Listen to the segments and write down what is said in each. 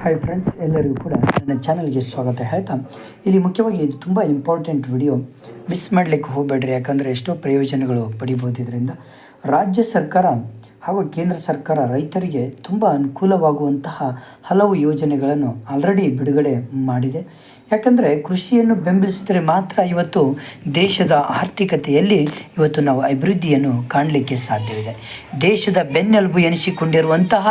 Hi friends ಎಲ್ಲರಿಗೂ ಕೂಡ ನನ್ನ ಚಾನಲ್ಗೆ ಸ್ವಾಗತ. ಹೇಳ್ತಾ ಇಲ್ಲಿ ಮುಖ್ಯವಾಗಿ ಇದು ತುಂಬ ಇಂಪಾರ್ಟೆಂಟ್ ವಿಡಿಯೋ ಮಿಸ್ ಮಾಡಲಿಕ್ಕೆ ಹೋಗಬೇಡ್ರಿ, ಯಾಕಂದರೆ ಎಷ್ಟೋ ಪ್ರಯೋಜನಗಳು ಪಡಿಬೋದು ಇದರಿಂದ ರಾಜ್ಯ ಸರ್ಕಾರ ಹಾಗೂ ಕೇಂದ್ರ ಸರ್ಕಾರ ರೈತರಿಗೆ ತುಂಬ ಅನುಕೂಲವಾಗುವಂತಹ ಹಲವು ಯೋಜನೆಗಳನ್ನು ಆಲ್ರೆಡಿ ಬಿಡುಗಡೆ ಮಾಡಿದೆ. ಯಾಕಂದರೆ ಕೃಷಿಯನ್ನು ಬೆಂಬಲಿಸಿದರೆ ಮಾತ್ರ ಇವತ್ತು ದೇಶದ ಆರ್ಥಿಕತೆಯಲ್ಲಿ ಇವತ್ತು ನಾವು ಅಭಿವೃದ್ಧಿಯನ್ನು ಕಾಣಲಿಕ್ಕೆ ಸಾಧ್ಯವಿದೆ. ದೇಶದ ಬೆನ್ನೆಲುಬು ಎನಿಸಿಕೊಂಡಿರುವಂತಹ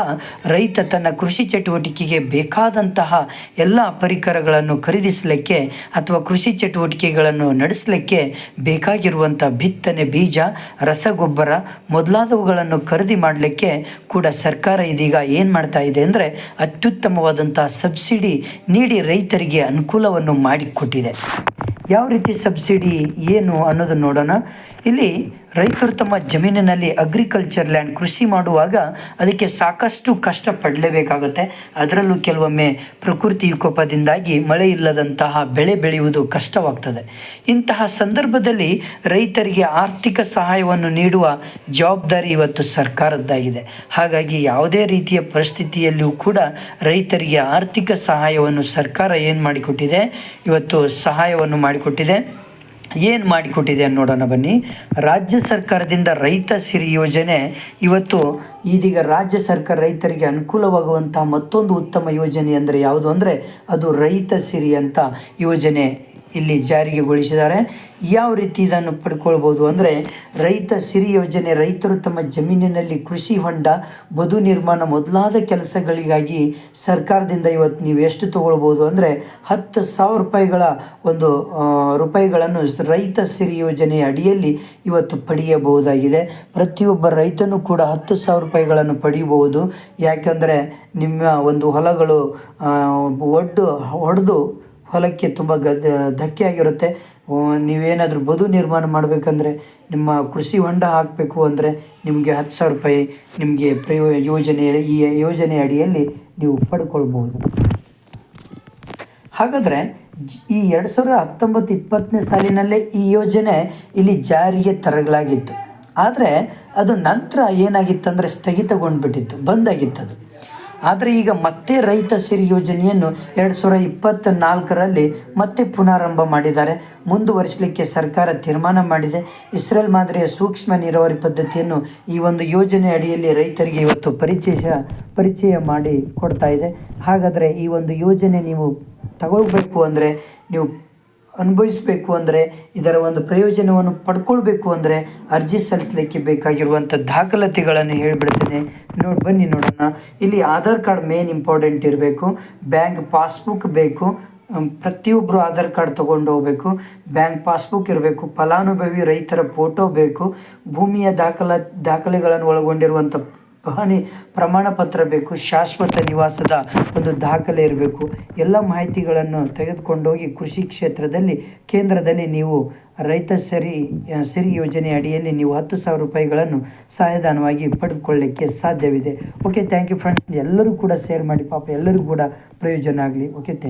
ರೈತ ತನ್ನ ಕೃಷಿ ಚಟುವಟಿಕೆಗೆ ಬೇಕಾದಂತಹ ಎಲ್ಲ ಪರಿಕರಗಳನ್ನು ಖರೀದಿಸಲಿಕ್ಕೆ ಅಥವಾ ಕೃಷಿ ಚಟುವಟಿಕೆಗಳನ್ನು ನಡೆಸಲಿಕ್ಕೆ ಬೇಕಾಗಿರುವಂಥ ಬಿತ್ತನೆ ಬೀಜ, ರಸಗೊಬ್ಬರ ಮೊದಲಾದವುಗಳನ್ನು ಖರೀದಿ ಮಾಡಲಿಕ್ಕೆ ಕೂಡ ಸರ್ಕಾರ ಇದೀಗ ಏನು ಮಾಡ್ತಾ ಇದೆ ಅಂದರೆ ಅತ್ಯುತ್ತಮವಾದಂಥ ಸಬ್ಸಿಡಿ ನೀಡಿ ರೈತರಿಗೆ ಅನುಕೂಲವನ್ನು ಮಾಡಿಕೊಟ್ಟಿದೆ. ಯಾವ ರೀತಿ ಸಬ್ಸಿಡಿ ಏನು ಅನ್ನೋದನ್ನು ನೋಡೋಣ. ಇಲ್ಲಿ ರೈತರು ತಮ್ಮ ಜಮೀನಿನಲ್ಲಿ ಅಗ್ರಿಕಲ್ಚರ್ ಲ್ಯಾಂಡ್ ಕೃಷಿ ಮಾಡುವಾಗ ಅದಕ್ಕೆ ಸಾಕಷ್ಟು ಕಷ್ಟ ಪಡಲೇಬೇಕಾಗುತ್ತೆ ಅದರಲ್ಲೂ ಕೆಲವೊಮ್ಮೆ ಪ್ರಕೃತಿ ವಿಕೋಪದಿಂದಾಗಿ ಮಳೆ ಇಲ್ಲದಂತಹ ಬೆಳೆ ಬೆಳೆಯುವುದು ಕಷ್ಟವಾಗ್ತದೆ. ಇಂತಹ ಸಂದರ್ಭದಲ್ಲಿ ರೈತರಿಗೆ ಆರ್ಥಿಕ ಸಹಾಯವನ್ನು ನೀಡುವ ಜವಾಬ್ದಾರಿ ಇವತ್ತು ಸರ್ಕಾರದ್ದಾಗಿದೆ. ಹಾಗಾಗಿ ಯಾವುದೇ ರೀತಿಯ ಪರಿಸ್ಥಿತಿಯಲ್ಲಿಯೂ ಕೂಡ ರೈತರಿಗೆ ಆರ್ಥಿಕ ಸಹಾಯವನ್ನು ಸರ್ಕಾರ ಏನು ಮಾಡಿಕೊಟ್ಟಿದೆ? ಇವತ್ತು ಸಹಾಯವನ್ನು ಮಾಡಿಕೊಟ್ಟಿದೆ. ಏನು ಮಾಡಿಕೊಟ್ಟಿದೆ ನೋಡೋಣ ಬನ್ನಿ. ರಾಜ್ಯ ಸರ್ಕಾರದಿಂದ ರೈತ ಸಿರಿ ಯೋಜನೆ ಇವತ್ತು ಇದೀಗ ರಾಜ್ಯ ಸರ್ಕಾರ ರೈತರಿಗೆ ಅನುಕೂಲವಾಗುವಂಥ ಮತ್ತೊಂದು ಉತ್ತಮ ಯೋಜನೆ ಅಂದರೆ ಯಾವುದು ಅಂದರೆ ಅದು ರೈತ ಸಿರಿ ಅಂತ ಯೋಜನೆ. ಇಲ್ಲಿ ಜಾರಿಗೆಗೊಳಿಸಿದ್ದಾರೆ. ಯಾವ ರೀತಿ ಇದನ್ನು ಪಡ್ಕೊಳ್ಬೋದು ಅಂದರೆ ರೈತ ಸಿರಿ ಯೋಜನೆ, ರೈತರು ತಮ್ಮ ಜಮೀನಿನಲ್ಲಿ ಕೃಷಿ ಹೊಂಡ, ಬದು ನಿರ್ಮಾಣ ಮೊದಲಾದ ಕೆಲಸಗಳಿಗಾಗಿ ಸರ್ಕಾರದಿಂದ ಇವತ್ತು ನೀವು ಎಷ್ಟು ತೊಗೊಳ್ಬೋದು ಅಂದರೆ ಹತ್ತು ಸಾವಿರ ರೂಪಾಯಿಗಳ ಒಂದು ರೂಪಾಯಿಗಳನ್ನು ರೈತ ಸಿರಿ ಯೋಜನೆಯ ಅಡಿಯಲ್ಲಿ ಇವತ್ತು ಪಡೆಯಬಹುದಾಗಿದೆ. ಪ್ರತಿಯೊಬ್ಬ ರೈತನೂ ಕೂಡ ಹತ್ತು ಸಾವಿರ ರೂಪಾಯಿಗಳನ್ನು ಪಡೆಯಬಹುದು ಯಾಕೆಂದರೆ ನಿಮ್ಮ ಒಂದು ಹೊಲಗಳು ಒಡ್ಡು ಹೊಡೆದು ಹೊಲಕ್ಕೆ ತುಂಬ ಗದ್ದೆ ಧಕ್ಕೆ ಆಗಿರುತ್ತೆ. ನೀವೇನಾದರೂ ಬದು ನಿರ್ಮಾಣ ಮಾಡಬೇಕಂದ್ರೆ ನಿಮ್ಮ ಕೃಷಿ ಹೊಂಡ ಹಾಕಬೇಕು ಅಂದರೆ ನಿಮಗೆ ಹತ್ತು ಸಾವಿರ ರೂಪಾಯಿ ನಿಮಗೆ ಪ್ರಯೋ, ಯೋಜನೆ, ಈ ಯೋಜನೆ ಅಡಿಯಲ್ಲಿ ನೀವು ಪಡ್ಕೊಳ್ಬೋದು. ಹಾಗಾದರೆ ಈ ಎರಡು ಸಾವಿರದ ಹತ್ತೊಂಬತ್ತು ಇಪ್ಪತ್ತನೇ ಸಾಲಿನಲ್ಲೇ ಈ ಯೋಜನೆ ಇಲ್ಲಿ ಜಾರಿಗೆ ತರಲಾಗಿತ್ತು. ಆದರೆ ಅದು ನಂತರ ಏನಾಗಿತ್ತಂದರೆ ಸ್ಥಗಿತಗೊಂಡ್ಬಿಟ್ಟಿತ್ತು ಬಂದಾಗಿತ್ತು ಅದು ಆದರೆ ಈಗ ಮತ್ತೆ ರೈತ ಸಿರಿ ಯೋಜನೆಯನ್ನು ಎರಡು ಸಾವಿರ ಇಪ್ಪತ್ತ ನಾಲ್ಕರಲ್ಲಿ ಮತ್ತೆ ಪುನಾರಂಭ ಮಾಡಿದ್ದಾರೆ. ಮುಂದುವರಿಸಲಿಕ್ಕೆ ಸರ್ಕಾರ ತೀರ್ಮಾನ ಮಾಡಿದೆ. ಇಸ್ರೇಲ್ ಮಾದರಿಯ ಸೂಕ್ಷ್ಮ ನೀರಾವರಿ ಪದ್ಧತಿಯನ್ನು ಈ ಒಂದು ಯೋಜನೆ ಅಡಿಯಲ್ಲಿ ರೈತರಿಗೆ ಇವತ್ತು ಪರಿಚಯ ಪರಿಚಯ ಮಾಡಿ ಕೊಡ್ತಾ ಇದೆ. ಹಾಗಾದರೆ ಈ ಒಂದು ಯೋಜನೆ ನೀವು ತಗೊಳ್ಬೇಕು ಅಂದರೆ ನೀವು ಅನುಭವಿಸಬೇಕು ಅಂದರೆ, ಇದರ ಒಂದು ಪ್ರಯೋಜನವನ್ನು ಪಡ್ಕೊಳ್ಬೇಕು ಅಂದರೆ ಅರ್ಜಿ ಸಲ್ಲಿಸಲಿಕ್ಕೆ ಬೇಕಾಗಿರುವಂಥ ದಾಖಲಾತಿಗಳನ್ನು ಹೇಳಿಬಿಡ್ತೇನೆ. ನೋಡಿ, ಬನ್ನಿ ನೋಡೋಣ. ಇಲ್ಲಿ ಆಧಾರ್ ಕಾರ್ಡ್ ಮೇನ್ ಇಂಪಾರ್ಟೆಂಟ್ ಇರಬೇಕು. ಬ್ಯಾಂಕ್ ಪಾಸ್ಬುಕ್ ಬೇಕು. ಪ್ರತಿಯೊಬ್ಬರು ಆಧಾರ್ ಕಾರ್ಡ್ ತೊಗೊಂಡು ಹೋಗಬೇಕು. ಬ್ಯಾಂಕ್ ಪಾಸ್ಬುಕ್ ಇರಬೇಕು. ಫಲಾನುಭವಿ ರೈತರ ಫೋಟೋ ಬೇಕು. ಭೂಮಿಯ ದಾಖಲಾ, ದಾಖಲೆಗಳನ್ನು ಒಳಗೊಂಡಿರುವಂಥ ಪಹಣಿ ಪ್ರಮಾಣ ಪತ್ರ ಬೇಕು, ಶಾಶ್ವತ ನಿವಾಸದ ಒಂದು ದಾಖಲೆ ಇರಬೇಕು. ಎಲ್ಲ ಮಾಹಿತಿಗಳನ್ನು ತೆಗೆದುಕೊಂಡೋಗಿ ಕೃಷಿ ಕ್ಷೇತ್ರದಲ್ಲಿ ಕೇಂದ್ರದಲ್ಲಿ ನೀವು ರೈತ ಸರಿ ಸಿರಿ ಯೋಜನೆ ಅಡಿಯಲ್ಲಿ ನೀವು ಹತ್ತು ಸಾವಿರ ರೂಪಾಯಿಗಳನ್ನು ಸಹಾಯಧನವಾಗಿ ಪಡೆದುಕೊಳ್ಳಲಿಕ್ಕೆ ಸಾಧ್ಯವಿದೆ. ಓಕೆ ಥ್ಯಾಂಕ್ ಯು ಫ್ರೆಂಡ್ಸ್ ಎಲ್ಲರೂ ಕೂಡ ಶೇರ್ ಮಾಡಿ. ಪಾಪ ಎಲ್ಲರಿಗೂ ಕೂಡ ಪ್ರಯೋಜನ ಆಗಲಿ. Okay thank